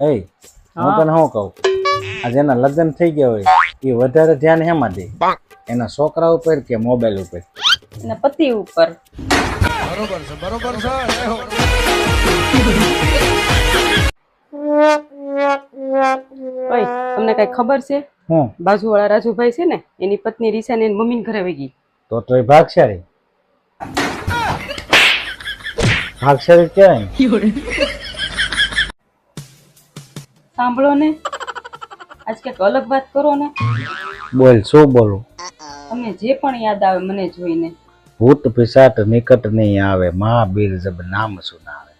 એ હું તને શું કહું? આ જેના લગ્ન થઈ ગયા હોય એ વધારે ધ્યાન હેમાં દે. એના છોકરા ઉપર કે મોબાઈલ ઉપર? અને પતિ ઉપર. ઓય તમને કઈ ખબર છે? હું? બાજુવાળા રાજુભાઈ છે ને એની પત્ની રીસાને એની મમ્મીને ઘરે વહી ગઈ. તો તો એ ભાગશાળી. ભાગશાળી કહેવાય. સાંભળો ને. આજ કંઈક અલગ વાત કરો ને. બોલ શું બોલું? તમને જે પણ યાદ આવે મને જોઈને. ભૂત પિશાચ નિકટ નહીં આવે મહાબીર જબ નામ સુનાવે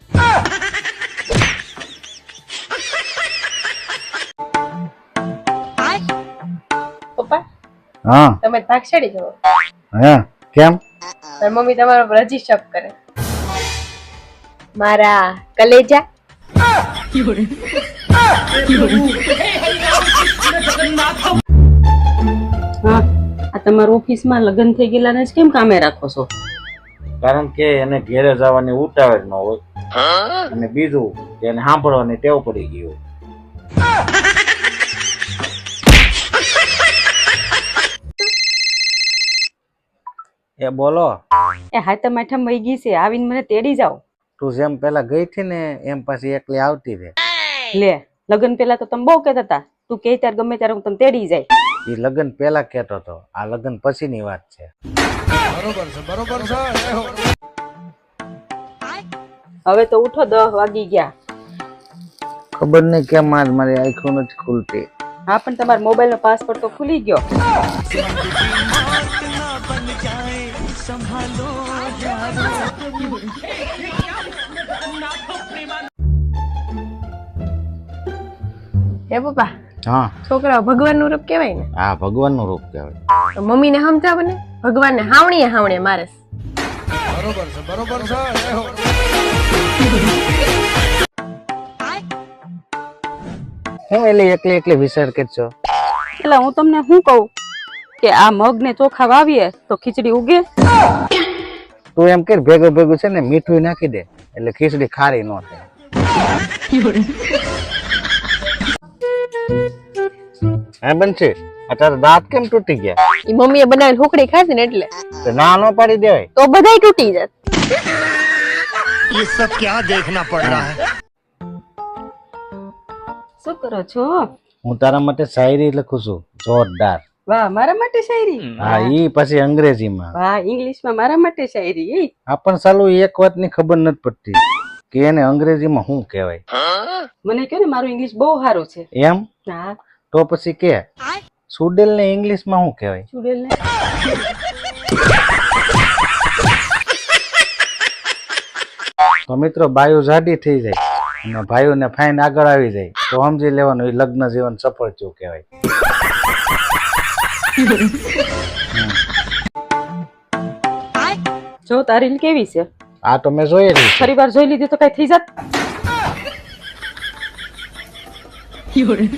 પપ્પા હા. તમે તાક્ષડી છો? હે કેમ? મારી મમ્મી તમારો હજી કરે. મારા કલેજા. આ તમારા ઓફિસમાં લગ્ન થઈ ગયેલા ને કેમ કામે રાખો છો? કારણ કે એને ઘેરે જવાની ઉતાવળ ન હોય. અને બીજું કે એને સાંભળવાની ટેવ પડી ગઈ હોય. એ બોલો. એ હા તો મેઠમ વહી ગઈ છે આવીને મને તેડી જાઓ. તું જેમ પેલા ગઈ હતી ને એમ પાછી એકલી આવતી રે લે. લગ્ન પેલા તો તમે બહુ કહેતા હતા તું કે ત્યારે ગમે ત્યારે હું તને તેડી જાય. એ લગ્ન પેલા કેતો હતો. આ લગ્ન પછીની વાત છે. હવે તો ઉઠો દહ વાગી ગયા. ખબર નહીં કેમ આજ મારી આંખો નથી ખુલતી. હા પણ તમારા મોબાઈલ નો પાસવર્ડ તો ખુલી ગયો. હે પપ્પા? હા. છોકરાઓ ભગવાનનું રૂપ કહેવાય ને? આ ભગવાનનું રૂપ કહેવાય. તો મમ્મીને સમજાવો ને. ભગવાનને હાવણીએ હાવણીએ મારે. હું. એટલે એકલી એકલી વિચાર કરશો એટલે હું તમને શું કહું? કે આ મગ ને ચોખા વાવીએ તો ખીચડી ઉગે? તું એમ કે ભેગું ભેગું છે ને મીઠું નાખી દે. એટલે ખીચડી ખારી ન થાય. હે બનશે અત્યારે દાંત કેમ તૂટી ગયા એ મમ્મીએ બનાવીને હુકડી ખાધી ને એટલે તો ના ન પાડી દેવાય તો બધાય તૂટી જાત ये सब क्या देखना पड़ रहा है શું કરો છો હું તારા માટે શાયરી લખું છું જોરદાર વાહ મારા માટે શાયરી હા ઈ પછી અંગ્રેજીમાં વાહ ઇંગ્લિશમાં મારા માટે શાયરી આપણ સાલું એક વાતની ખબર નથી પડતી કે એને અંગ્રેજીમાં શું કહેવાય મને કહો ને મારું ઇંગ્લિશ બહુ સારું છે એમ હા. તો પછી કે સુડેલ ને ઇંગ્લિશમાં શું કહેવાય? સુડેલ ને તો મિત્રો બાયું જાડી થઈ જાય અને ભાઈઓને ફાઇન આગળ આવી જાય. તો સમજી લેવાનું એ લગ્ન જીવન સફળ થયું કહેવાય. જો તારી કેવી છે? આ તો મેં જોયેલી ફરી વાર જોઈ લીધી તો કઈ થઈ જાત? 有人。